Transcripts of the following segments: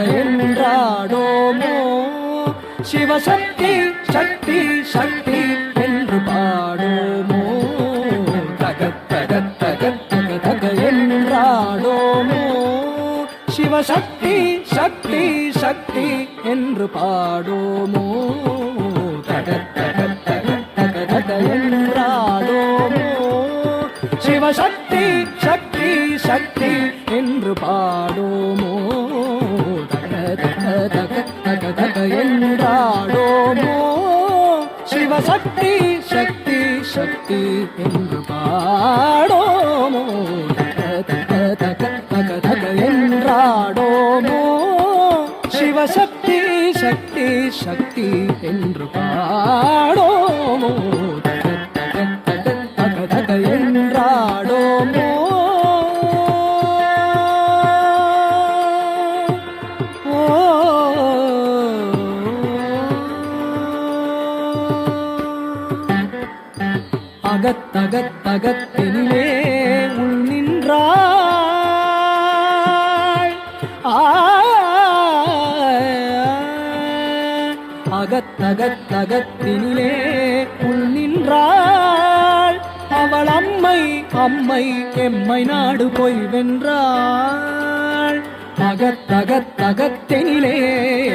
என்றாடோமோ சிவசக்தி சக்தி சக்தி என்று பாடோமோ? தக என்றாடோமோ? சிவசக்தி சக்தி சக்தி என்று பாடோமோ? தக என்றாடோமோ சிவசக்தி சக்தி சக்தி என்று பாடோமோ? தக என்றாடோமோ? சிவசக்தி சக்தி சக்தி என்று பாடோமோ? அகத்தகத்தினிலே உள் நின்றாள் அகத்தகத்தகத்தினிலே உள் நின்றாள் அவள் அம்மை அம்மை எம்மை நாடு போய் வென்றாள். அகத்தகத்தகத்தினிலே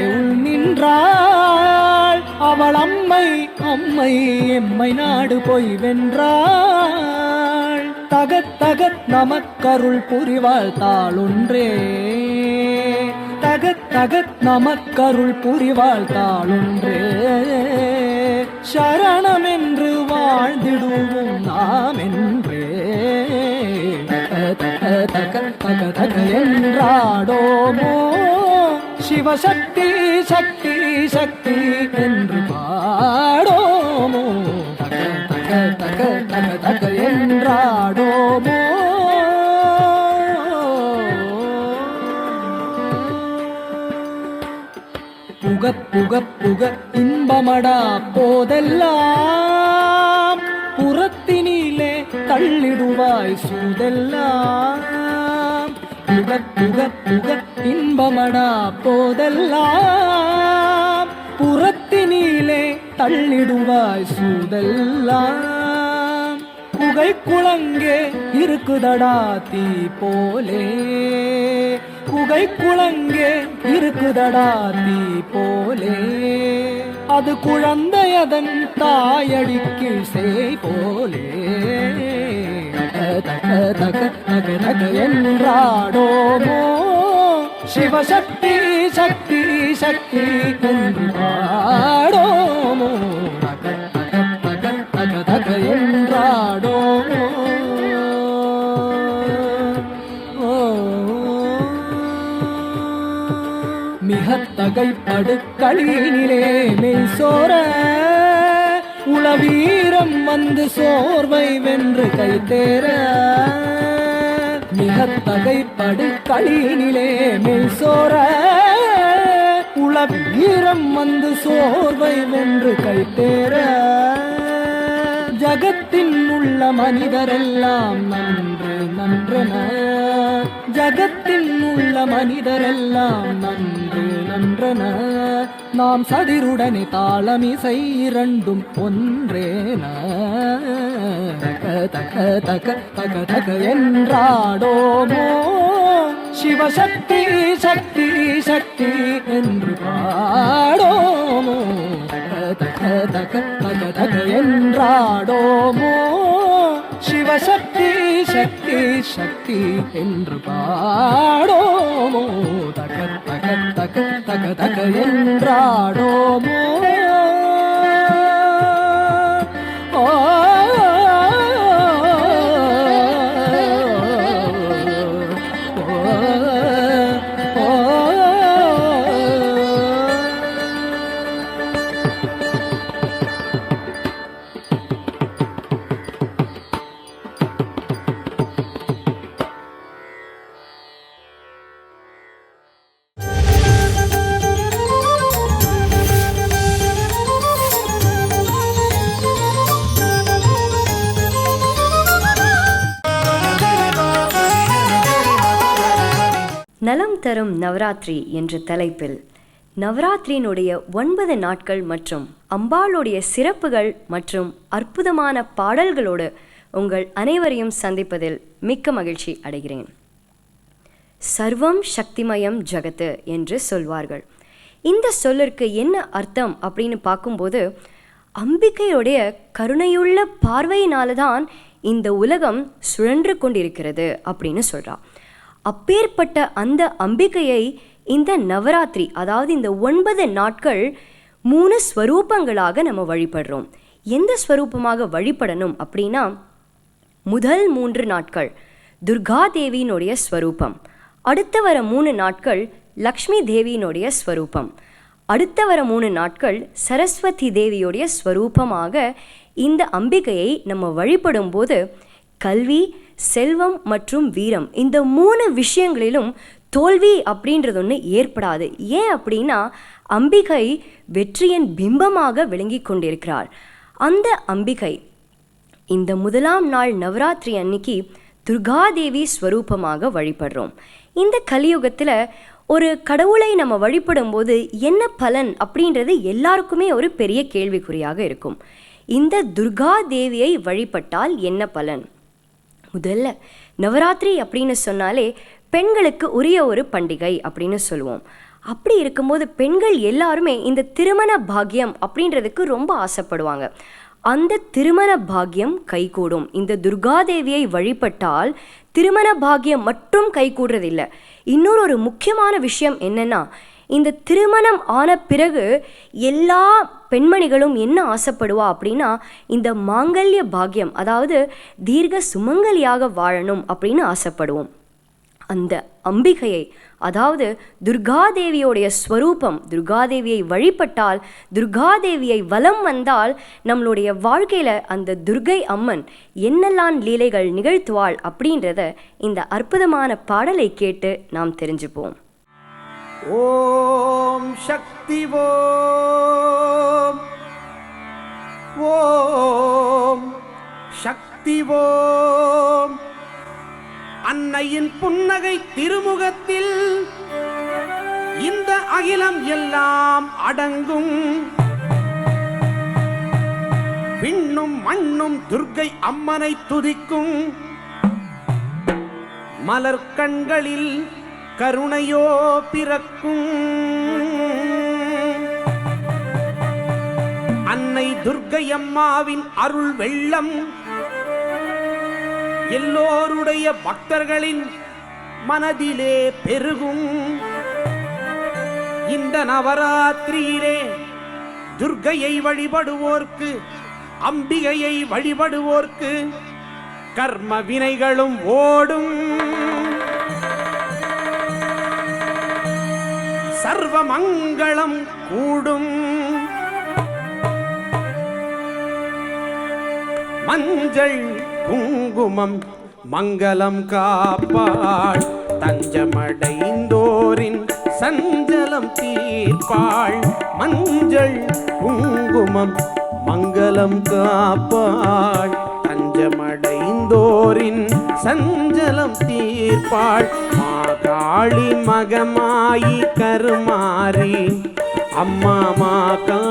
உள் நின்றாள். அவள் அம்மை அம்மை எம்மை நாடு போய் வென்றாள். தகத் தகத் நமக்கருள் புரிவாள் தாளொன்றே தகத் தகத் நமக்கருள் புரிவாள் தாளொன்றே சரணம் என்று வாழ்ந்திடுவோம் நாம் என்றே தக தக தக என்றாடோமோ. சிவசக்தி சக்தி சக்தி என்று பாடோமோ தக தக தக தக என்றாடோமோ புக புக புக இன்பமடா போதெல்லாம் புறத்தினிலே தள்ளிடுவாய் சூதெல்லாம் புக புக புக இன்பமடா போதெல்லாம் புறத்தினிலே தள்ளிடுவாய் சூதெல்லாம் புகை குளங்கே இருக்குதடா தீ போலே புகை குளங்கே இருக்குதடா தீ போலே அது குழந்தையதன் தாயடிக்கு செய் போலே தக தக தக தக என்றாடோமோ சிவசக்தி சக்தி சக்தி கொண்டாடோமோ? பாடோமோ தக என்றாடோமோ? ஓ. மிகத்தகைப்படு மெய் சோர உளவீரம் வந்து சோர்வை வென்று கை தேர களியினிலே மெய் சோர. உளவீரம் வந்து சோர்வை வென்று கை ஜகத்தின் உள்ள மனிதரெல்லாம் நன்று நன்றன. ஜகத்தின் உள்ள மனிதரெல்லாம் நன்று நன்றன. நாம் சதிருடனே தாளமிசை இரண்டும் ஒன்றேன. தக தக தக தக தக என்றாடோமோ சிவசக்தி சக்தி சக்தி என்று பாடோமோ தக தக தக தக என்றாடோமோ சிவசக்தி சக்தி சக்தி என்று பாடோமோ தக தக தக தக தக என்றாடோமோ தரும் நவராத்திரி என்ற தலைப்பில். நவராத்திரியினுடைய ஒன்பது நாட்கள் மற்றும் அம்பாளுடைய சிறப்புகள் மற்றும் அற்புதமான பாடல்களோடு உங்கள் அனைவரையும் சந்திப்பதில் மிக்க மகிழ்ச்சி அடைகிறேன். சர்வம் சக்திமயம் ஜகத்து என்று சொல்வார்கள். இந்த சொல்லிற்கு என்ன அர்த்தம் அப்படின்னு பார்க்கும்போது அம்பிகையுடைய கருணையுள்ள பார்வையினால தான் இந்த உலகம் சுழன்று கொண்டிருக்கிறது அப்படின்னு சொல்கிறான் அப்பேற்பட்ட அந்த அம்பிகையை இந்த நவராத்திரி அதாவது இந்த ஒன்பது நாட்கள் மூணு ஸ்வரூபங்களாக நம்ம வழிபடுறோம். எந்த ஸ்வரூபமாக வழிபடணும் அப்படின்னா முதல் மூன்று நாட்கள் துர்கா தேவியினுடைய ஸ்வரூபம். அடுத்த வர மூணு நாட்கள் லக்ஷ்மி தேவியினுடைய ஸ்வரூபம். அடுத்த வர மூணு நாட்கள் சரஸ்வதி தேவியுடைய ஸ்வரூபமாக இந்த அம்பிகையை நம்ம வழிபடும் போது கல்வி செல்வம் மற்றும் வீரம். இந்த மூணு விஷயங்களிலும் தோல்வி அப்படின்றது ஒன்று ஏற்படாது. ஏன் அப்படின்னா அம்பிகை வெற்றியின் பிம்பமாக விளங்கி கொண்டிருக்கிறார். அந்த அம்பிகை இந்த முதலாம் நாள் நவராத்திரி அன்னைக்கு துர்காதேவி ஸ்வரூபமாக வழிபடுறோம். இந்த கலியுகத்தில் ஒரு கடவுளை நம்ம வழிபடும் போது என்ன பலன் அப்படின்றது எல்லாருக்குமே ஒரு பெரிய கேள்விக்குறியாக இருக்கும். இந்த துர்கா தேவியை வழிபட்டால் என்ன பலன்? முதல்ல நவராத்திரி அப்படின்னு சொன்னாலே பெண்களுக்கு உரிய ஒரு பண்டிகை அப்படின்னு சொல்லுவோம். அப்படி இருக்கும்போது பெண்கள் எல்லாருமே இந்த திருமண பாக்கியம் அப்படின்றதுக்கு ரொம்ப ஆசைப்படுவாங்க. அந்த திருமண பாக்கியம் கைகூடும். இந்த துர்காதேவியை வழிபட்டால் திருமண பாக்கியம் மட்டும் கைகூடுறதில்லை. இன்னொரு ஒரு முக்கியமான விஷயம் என்னென்னா இந்த திருமணம் ஆன பிறகு எல்லா பெண்மணிகளும் என்ன ஆசைப்படுவா அப்படின்னா இந்த மாங்கல்ய பாக்கியம் அதாவது தீர்க்க சுமங்கலியாக வாழணும் அப்படின்னு ஆசைப்படுவோம். அந்த அம்பிகையை அதாவது துர்காதேவியோடைய ஸ்வரூபம் துர்காதேவியை வழிபட்டால் துர்காதேவியை வலம் வந்தால் நம்மளுடைய வாழ்க்கையில் அந்த துர்கை அம்மன் என்னெல்லாம் லீலைகள் நிகழ்த்துவாள் அப்படின்றத இந்த அற்புதமான பாடலை கேட்டு நாம் தெரிஞ்சுப்போம். ஓம் சக்தி ஓம். ஓம் சக்தி ஓம். அன்னையின் புன்னகை திருமுகத்தில் இந்த அகிலம் எல்லாம் அடங்கும். விண்ணும் மண்ணும் துர்க்கை அம்மனை துதிக்கும். மலர் கண்களில் கருணையோ பிறக்கும். அன்னை துர்க்கையம்மாவின் அருள் வெள்ளம். எல்லோருடைய பக்தர்களின் மனதிலே பெருகும். இந்த நவராத்திரியிலே துர்க்கையை வழிபடுவோர்க்கு அம்பிகையை வழிபடுவோர்க்கு கர்ம வினைகளும் ஓடும். சர்வமங்களம் கூடும். மஞ்சள் குங்குமம் மங்களம் காப்பாள். தஞ்சமடைந்தோரின் சஞ்சலம் தீர்ப்பாள். மஞ்சள் குங்குமம் மங்களம் காப்பாள். தஞ்சமடைந்தோரின் சஞ்சலம் தீர்ப்பாள். காளி மகமாயி கருமாறி அம்மா மா காளி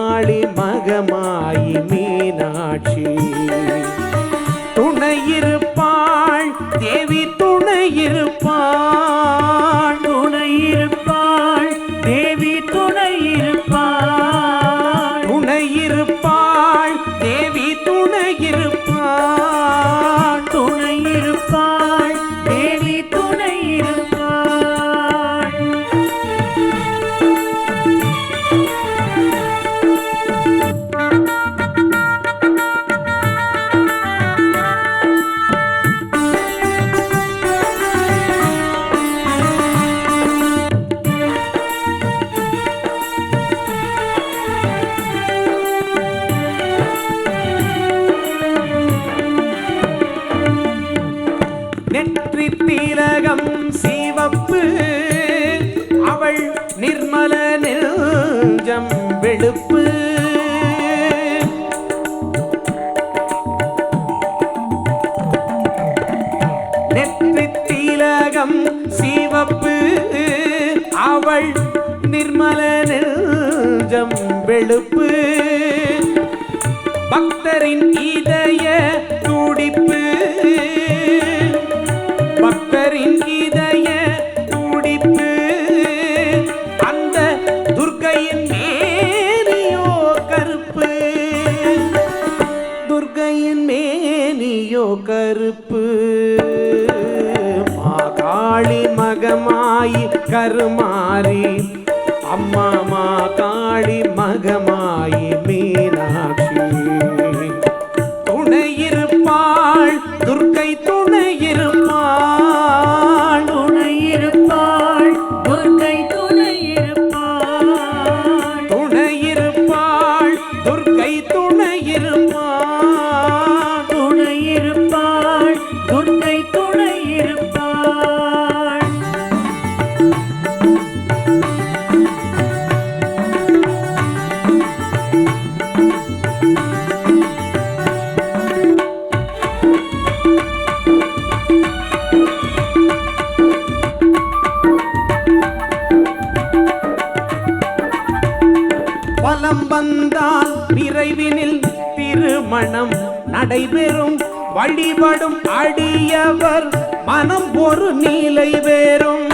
திருமணம் நடைபெறும். வழிபடும் அடியவர் மனம் ஒரு நீலை வேறும்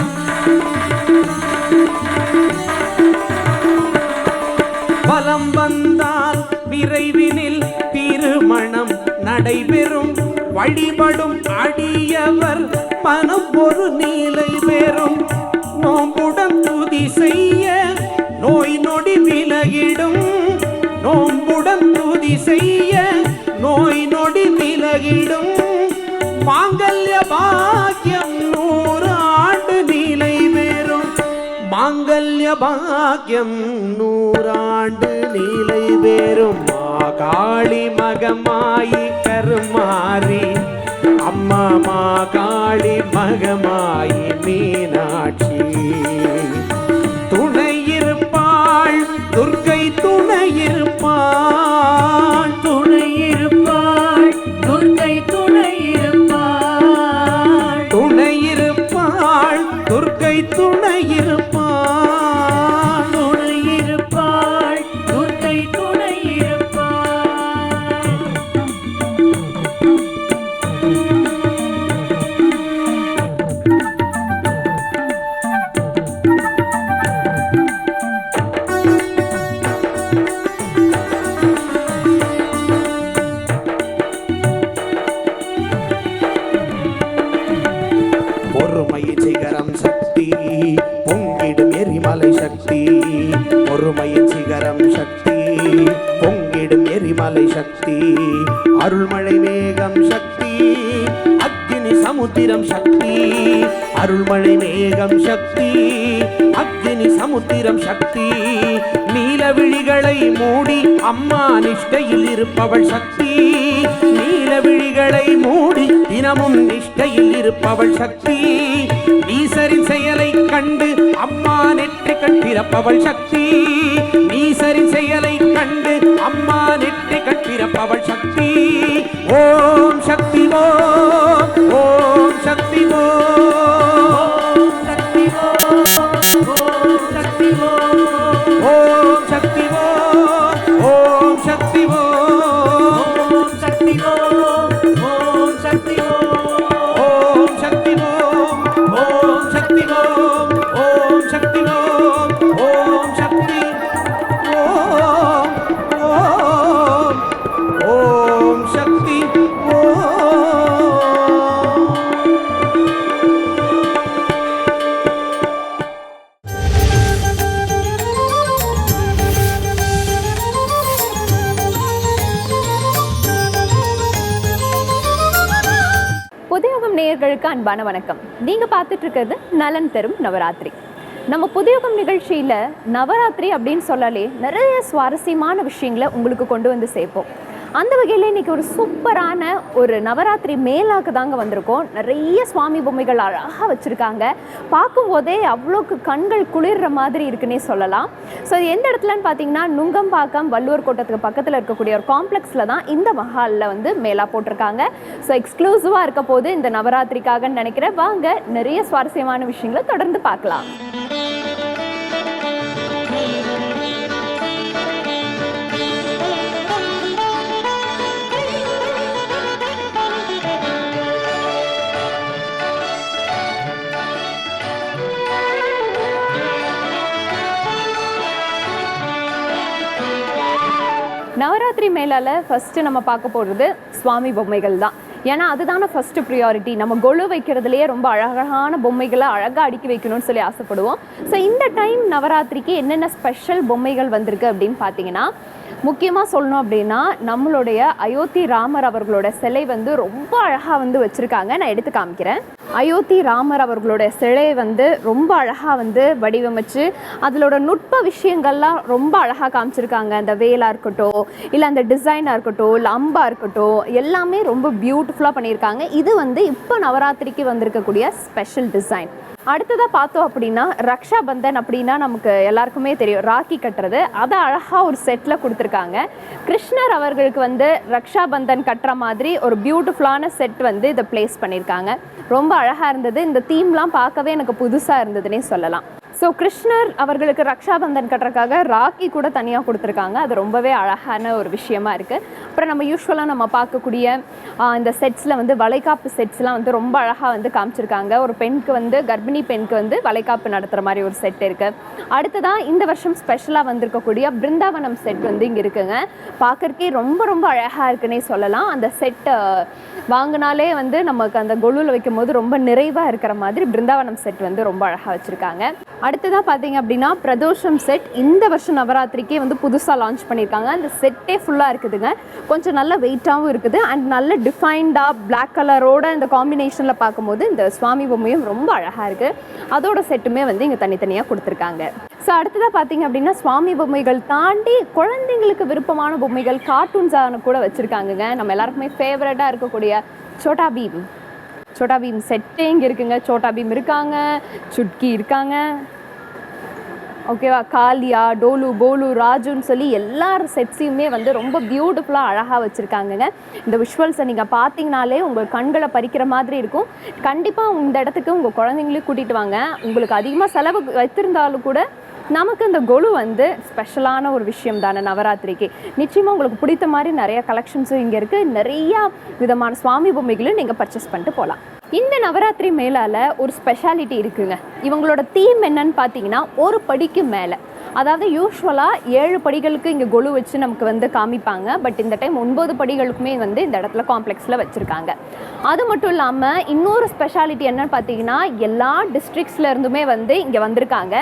பலம் வந்தால் விரைவினில் திருமணம் நடைபெறும். வழிபடும் அடியவர் மனம் ஒரு நீலை பெறும் நோம்புடன் துதி செய்ய நோய் நொடி விலகிடும். நோம்புடன் துதி செய்ய உலகிடும் மாங்கல்ய பாக்கியம் நூறு ஆண்டு நிலை பெறும் மாங்கல்ய பாக்கியம் நூறாண்டு நீலை வேறும் காளி மகமாயி கருமாறி அம்மா மா காளி மகமாயி மீனாட்சி. சமுத்திரம் சக்தி நீல விழிகளை மூடி அம்மா நிஷ்டையில் இருப்பவள் சக்தி. நீல விழிகளை மூடி தினமும் நிஷ்டையில் இருப்பவள் சக்தி. ஈசரின் செயலை கண்டு அம்மா நெற்றி கட்டிரப்பவள் சக்தி. ஈசரின் செயலை கண்டு அம்மா நெற்றி கட்டிரப்பவள் சக்தி. ஓம் சக்தி ஓம் ஓம் சக்தி ஓம் வணக்கம். நீங்கள் பார்த்துட்டு இருக்கிறது நலன் தரும் நவராத்திரி. நம்ம புதியுகம் நிகழ்ச்சியில் நவராத்திரி அப்படின்னு சொல்லாலே நிறைய சுவாரஸ்யமான விஷயங்களை உங்களுக்கு கொண்டு வந்து சேர்ப்போம். அந்த வகையில் இன்றைக்கி ஒரு சூப்பரான ஒரு நவராத்திரி மேலாக்கு தாங்க வந்திருக்கோம். நிறைய சுவாமி பொம்மைகள் அழகாக வச்சுருக்காங்க. பார்க்கும்போதே அவ்வளோக்கு கண்கள் குளிர்ற மாதிரி இருக்குன்னே சொல்லலாம். ஸோ இது எந்த இடத்துலன்னு பார்த்தீங்கன்னா நுங்கம்பாக்கம் வள்ளுவர் கோட்டத்துக்கு பக்கத்தில் இருக்கக்கூடிய ஒரு காம்ப்ளெக்ஸில் தான் இந்த மஹாலில் வந்து மேலா போட்டிருக்காங்க. ஸோ எக்ஸ்க்ளூசிவாக இருக்க போது இந்த நவராத்திரிக்காகன்னு நினைக்கிறேன். வாங்க நிறைய சுவாரஸ்யமான விஷயங்களை தொடர்ந்து பார்க்கலாம். மேலால் ஃபஸ்ட்டு நம்ம பார்க்க போகிறது சுவாமி பொம்மைகள் தான். ஏன்னா அதுதானே ஃபர்ஸ்ட் ப்ரியாரிட்டி நம்ம கொலு வைக்கிறதுலையே ரொம்ப அழகான பொம்மைகளை அழகாக அடுக்கி வைக்கணும்னு சொல்லி ஆசைப்படுவோம். ஸோ இந்த டைம் நவராத்திரிக்கு என்னென்ன ஸ்பெஷல் பொம்மைகள் வந்திருக்கு அப்படின்னு பார்த்தீங்கன்னா முக்கியமாக சொல்லணும் அப்படின்னா நம்மளுடைய அயோத்தி ராமர் அவர்களோட சிலை வந்து ரொம்ப அழகாக வந்து வச்சுருக்காங்க. நான் எடுத்து காமிக்கிறேன். அயோத்தி ராமர் அவர்களோட சிலை வந்து ரொம்ப அழகாக வந்து வடிவமைச்சு அதிலோட நுட்ப விஷயங்கள்லாம் ரொம்ப அழகாக காமிச்சிருக்காங்க. அந்த வேலாக இருக்கட்டும் இல்லை அந்த டிசைனாக இருக்கட்டும் இல்லை அம்பாக இருக்கட்டும் எல்லாமே ரொம்ப பியூட்டிஃபுல்லாக பண்ணியிருக்காங்க. இது வந்து இப்போ நவராத்திரிக்கு வந்திருக்கக்கூடிய ஸ்பெஷல் டிசைன் அடுத்ததாக பார்த்தோம் அப்படின்னா ரக்ஷா பந்தன் அப்படின்னா நமக்கு எல்லாருக்குமே தெரியும். ராக்கி கட்டுறது. அதை அழகாக ஒரு செட்டில் கொடுத்துருக்காங்க. கிருஷ்ணர் அவர்களுக்கு வந்து ரக்ஷா பந்தன் கட்டுற மாதிரி ஒரு பியூட்டிஃபுல்லான செட் வந்து இதை ப்ளேஸ் பண்ணியிருக்காங்க. ரொம்ப அழகாக இருந்தது. இந்த தீம்லாம் பார்க்கவே எனக்கு புதுசாக இருந்ததுன்னே சொல்லலாம். ஸோ கிருஷ்ணர் அவர்களுக்கு ரக்ஷாபந்தன் கட்டுறதுக்காக ராக்கி கூட தனியாக கொடுத்துருக்காங்க. அது ரொம்பவே அழகான ஒரு விஷயமா இருக்குது அப்புறம் நம்ம யூஸ்வலாக நம்ம பார்க்கக்கூடிய இந்த செட்ஸில் வந்து வளைகாப்பு செட்ஸ்லாம் வந்து ரொம்ப அழகாக வந்து காமிச்சிருக்காங்க. ஒரு பெண்ணுக்கு வந்து கர்ப்பிணி பெண்ணுக்கு வந்து வளைகாப்பு நடத்துகிற மாதிரி ஒரு செட் இருக்குது அடுத்ததாக இந்த வருஷம் ஸ்பெஷலாக வந்திருக்கக்கூடிய பிருந்தாவனம் செட் வந்து இங்கே இருக்குங்க. பார்க்குறக்கே ரொம்ப ரொம்ப அழகாக இருக்குன்னே சொல்லலாம். அந்த செட்டை வாங்கினாலே வந்து நமக்கு அந்த கொலுவில் வைக்கும் போது ரொம்ப நிறைவாக இருக்கிற மாதிரி பிருந்தாவனம் செட் வந்து ரொம்ப அழகாக வச்சுருக்காங்க. அடுத்ததாக பார்த்தீங்க அப்படின்னா பிரதோஷம் செட் இந்த வருஷம் நவராத்திரிக்கே வந்து புதுசாக லான்ச் பண்ணியிருக்காங்க அந்த செட்டே ஃபுல்லாக இருக்குதுங்க. கொஞ்சம் நல்ல வெயிட்டாகவும் இருக்குது. அண்ட் நல்ல டிஃபைன்டாக பிளாக் கலரோட இந்த காம்பினேஷனில் பார்க்கும்போது இந்த சுவாமி பொம்மையும் ரொம்ப அழகாக இருக்குது அதோட செட்டுமே வந்து இங்கே தனித்தனியாக கொடுத்துருக்காங்க. ஸோ அடுத்ததாக பார்த்தீங்க அப்படின்னா சுவாமி பொம்மைகள் தாண்டி குழந்தைங்களுக்கு விருப்பமான பொம்மைகள் கார்ட்டூன்ஸான கூட வச்சுருக்காங்கங்க. நம்ம எல்லாருக்குமே ஃபேவரட்டாக இருக்கக்கூடிய சோட்டா பீம். சோட்டா பீம் செட்டே இங்கே இருக்குங்க. சோட்டா பீம் இருக்காங்க. சுட்கி இருக்காங்க. ஓகேவா? காலியா டோலு போலு ராஜுன்னு சொல்லி எல்லா செட்ஸையுமே வந்து ரொம்ப பியூட்டிஃபுல்லாக அழகாக வச்சுருக்காங்கங்க. இந்த விஷுவல்ஸை நீங்கள் பார்த்தீங்கனாலே உங்கள் கண்களை பறிக்கிற மாதிரி இருக்கும். கண்டிப்பாக இந்த இடத்துக்கு உங்கள் குழந்தைங்களையும் கூட்டிகிட்டு வாங்க. உங்களுக்கு அதிகமாக செலவு வைத்திருந்தாலும் கூட நமக்கு இந்த கொலு வந்து ஸ்பெஷலான ஒரு விஷயம் தானே நவராத்திரிக்கு. நிச்சயமாக உங்களுக்கு பிடித்த மாதிரி நிறைய கலெக்ஷன்ஸும் இங்கே இருக்குது நிறையா விதமான சுவாமி பொம்மைகளும் நீங்கள் பர்ச்சேஸ் பண்ணிட்டு போகலாம் இந்த நவராத்திரி மேலால ஒரு ஸ்பெஷாலிட்டி இருக்குங்க. இவங்களோட தீம் என்னன்னு பார்த்தீங்கன்னா ஒரு படிக்கு மேலே. அதாவது யூஸ்வலாக ஏழு படிகளுக்கு இங்கே கொலு வச்சு நமக்கு வந்து காமிப்பாங்க. பட் இந்த டைம் ஒன்பது படிகளுக்குமே வந்து இந்த இடத்துல காம்ப்ளெக்ஸில் வச்சுருக்காங்க. அது மட்டும் இல்லாமல் இன்னொரு ஸ்பெஷாலிட்டி என்னன்னு பார்த்தீங்கன்னா எல்லா டிஸ்ட்ரிக்ஸ்ல இருந்துமே வந்து இங்கே வந்திருக்காங்க.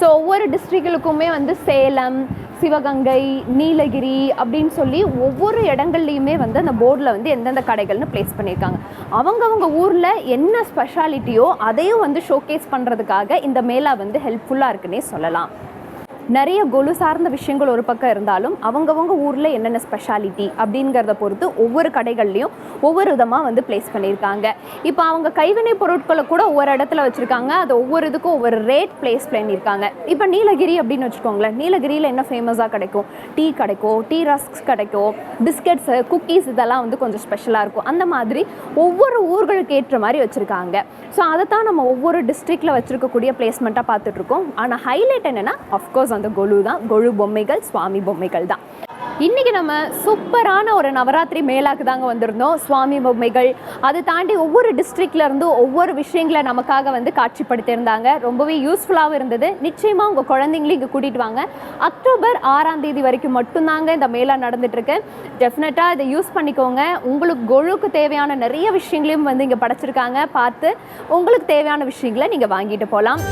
ஸோ ஒவ்வொரு டிஸ்ட்ரிக்டுக்குமே வந்து சேலம் சிவகங்கை நீலகிரி அப்படின்னு சொல்லி ஒவ்வொரு இடங்கள்லையுமே வந்து அந்த போர்டில் வந்து எந்தெந்த கடைகள்னு ப்ளேஸ் பண்ணியிருக்காங்க. அவங்கவுங்க ஊரில் என்ன ஸ்பெஷாலிட்டியோ அதையும் வந்து ஷோகேஸ் பண்ணுறதுக்காக இந்த மேளா வந்து ஹெல்ப்ஃபுல்லாக இருக்குன்னே சொல்லலாம். நிறைய கொலு சார்ந்த விஷயங்கள் ஒரு பக்கம் இருந்தாலும் அவங்கவங்க ஊரில் என்னென்ன ஸ்பெஷாலிட்டி அப்படிங்கிறத பொறுத்து ஒவ்வொரு கடைகள்லையும் ஒவ்வொரு விதமாக வந்து ப்ளேஸ் பண்ணியிருக்காங்க. இப்போ அவங்க கைவினை பொருட்களை கூட ஒவ்வொரு இடத்துல வச்சுருக்காங்க. அது ஒவ்வொரு இதுக்கும் ஒவ்வொரு ரேட் ப்ளேஸ் பண்ணியிருக்காங்க. இப்போ நீலகிரி அப்படின்னு வச்சுக்கோங்களேன். நீலகிரியில் என்ன ஃபேமஸாக கிடைக்கும்? டீ கிடைக்கும் டீ ரஸ்க்ஸ் கிடைக்கும் பிஸ்கட்ஸு குக்கீஸ் இதெல்லாம் வந்து கொஞ்சம் ஸ்பெஷலாக இருக்கும். அந்த மாதிரி ஒவ்வொரு ஊர்களுக்கு ஏற்ற மாதிரி வச்சுருக்காங்க. ஸோ அதை தான் நம்ம ஒவ்வொரு டிஸ்ட்ரிக்டில் வச்சுருக்கக்கூடிய பிளேஸ்மெண்ட்டாக பார்த்துட்ருக்கோம் ஆனால் ஹைலைட் என்னென்னா அஃப்கோர்ஸ் அந்த கொலு தான். கொலு பொம்மைகள் சுவாமி பொம்மைகள் தான். இன்றைக்கி நம்ம சூப்பரான ஒரு நவராத்திரி மேலாக்கு தாங்க வந்திருந்தோம். சுவாமி பொம்மைகள் அதை தாண்டி ஒவ்வொரு டிஸ்ட்ரிக்ட்ல இருந்து ஒவ்வொரு விஷயங்களை நமக்காக வந்து காட்சிப்படுத்தியிருந்தாங்க. ரொம்பவே யூஸ்ஃபுல்லாகவும் இருந்தது. நிச்சயமாக உங்கள் குழந்தைங்களையும் இங்கே கூட்டிகிட்டு வாங்க. அக்டோபர் ஆறாம் தேதி வரைக்கும் மட்டும்தாங்க இந்த மேலா நடந்துகிட்ருக்கு டெஃபினட்டாக இதை யூஸ் பண்ணிக்கோங்க. உங்களுக்கு கொழுக்கு தேவையான நிறைய விஷயங்களையும் வந்து இங்கே படைச்சிருக்காங்க. பார்த்து உங்களுக்கு தேவையான விஷயங்களை நீங்கள் வாங்கிட்டு போகலாம்